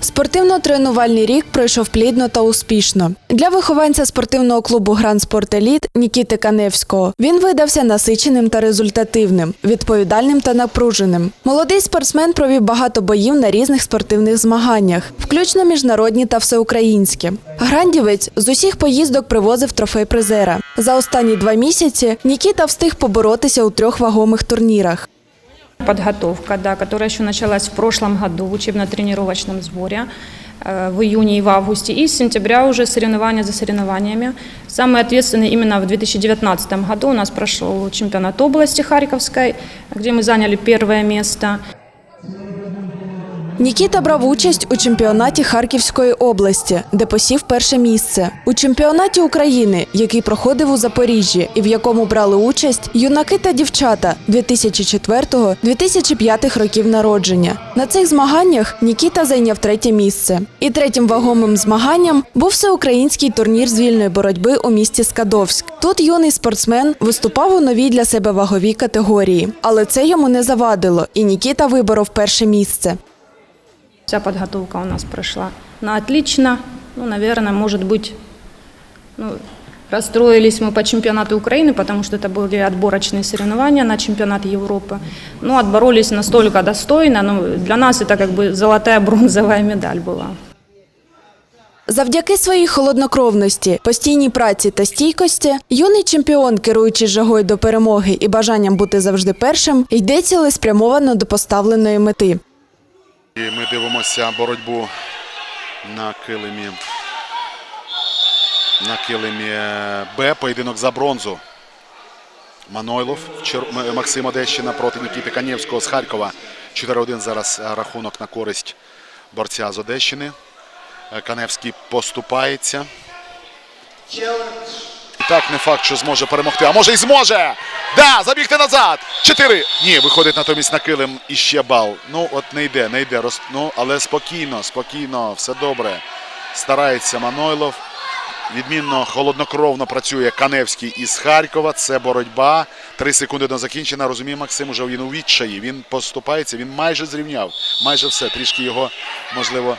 Спортивно-тренувальний рік пройшов плідно та успішно. Для вихованця спортивного клубу Гранд Спорт Еліт Нікіти Каневського він видався насиченим та результативним, відповідальним та напруженим. Молодий спортсмен провів багато боїв на різних спортивних змаганнях, включно міжнародні та всеукраїнські. Грандівець з усіх поїздок привозив трофей призера. За останні два місяці Нікіта встиг поборотися у трьох вагомих турнірах Подготовка, да, которая еще началась в прошлом году в учебно-тренировочном сборе э, в июне и в августе. И с сентября уже соревнования за соревнованиями. Самый ответственный именно в 2019 году у нас прошел чемпионат области Харьковской, где мы заняли первое место. Нікіта брав участь у чемпіонаті Харківської області, де посів перше місце. У чемпіонаті України, який проходив у Запоріжжі, і в якому брали участь юнаки та дівчата 2004-2005 років народження. На цих змаганнях Нікіта зайняв третє місце. І третім вагомим змаганням був всеукраїнський турнір з вільної боротьби у місті Скадовськ. Тут юний спортсмен виступав у новій для себе ваговій категорії, але це йому не завадило, і Нікіта виборов перше місце. Вся подготовка у нас прошла на отлично. Ну, наверное, может быть, ну, расстроились мы по чемпионату Украины, потому что это были отборочные соревнования на чемпионат Европы. Ну, отборолись настолько достойно. Ну, для нас это как бы золотая бронзовая медаль была. Завдяки своїй холоднокровності, постійній праці та стійкості, юний чемпіон, керуючи жагою до перемоги і бажанням бути завжди першим, йде цілеспрямовано до поставленої мети. І ми дивимося боротьбу на килимі. На килимі е, Б. Поєдинок за бронзу. Манойлов, Чер- Максим Одещина проти Нікіти Канєвського з Харкова. 4-1 зараз е, рахунок на користь борця з Одещини. Е, Каневський поступається. Так не факт, що зможе перемогти. А може і зможе! Да, забігти назад! Чотири. Ні, виходить натомість на килим і ще бал. Ну, от не йде, не йде. Роз... Ну, але спокійно, спокійно, все добре. Старається Манойлов. Відмінно, холоднокровно працює Каневський із Харкова. Це боротьба. Три секунди до закінчення. Розуміє Максим, уже він у відчаї. Він поступається, він майже зрівняв. Майже все. Трішки його, можливо,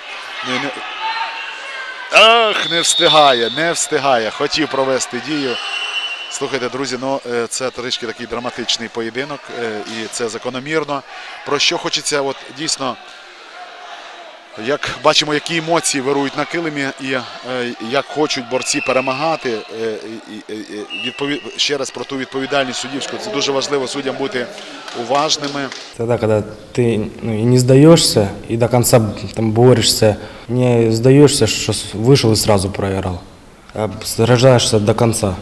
не, не... Ах, не встигає, не встигає. Хотів провести дію. Слухайте, друзі, ну е, це трішки такий драматичний поєдинок, е, і це закономірно. Про що хочеться, от дійсно, як бачимо, які емоції вирують на килимі, і е, як хочуть борці перемагати. Е, і, і, і, відпові... Ще раз про ту відповідальність суддівську. Це дуже важливо суддям бути уважними. Тогда, когда ты ну, и не сдаешься, и до конца там борешься, не сдаешься, что с- вышел и сразу проиграл, а сражаешься до конца.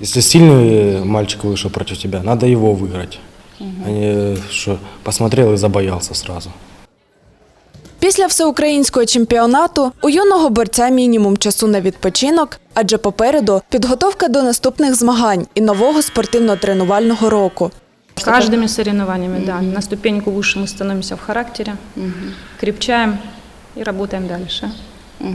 Если сильный мальчик вышел против тебя, надо его выиграть, а не что посмотрел и забоялся сразу. Після всеукраїнського чемпіонату у юного борця мінімум часу на відпочинок, адже попереду підготовка до наступних змагань і нового спортивно-тренувального року. С каждыми соревнованиями, да, на ступеньку выше мы становимся в характере, крепчаем и работаем дальше.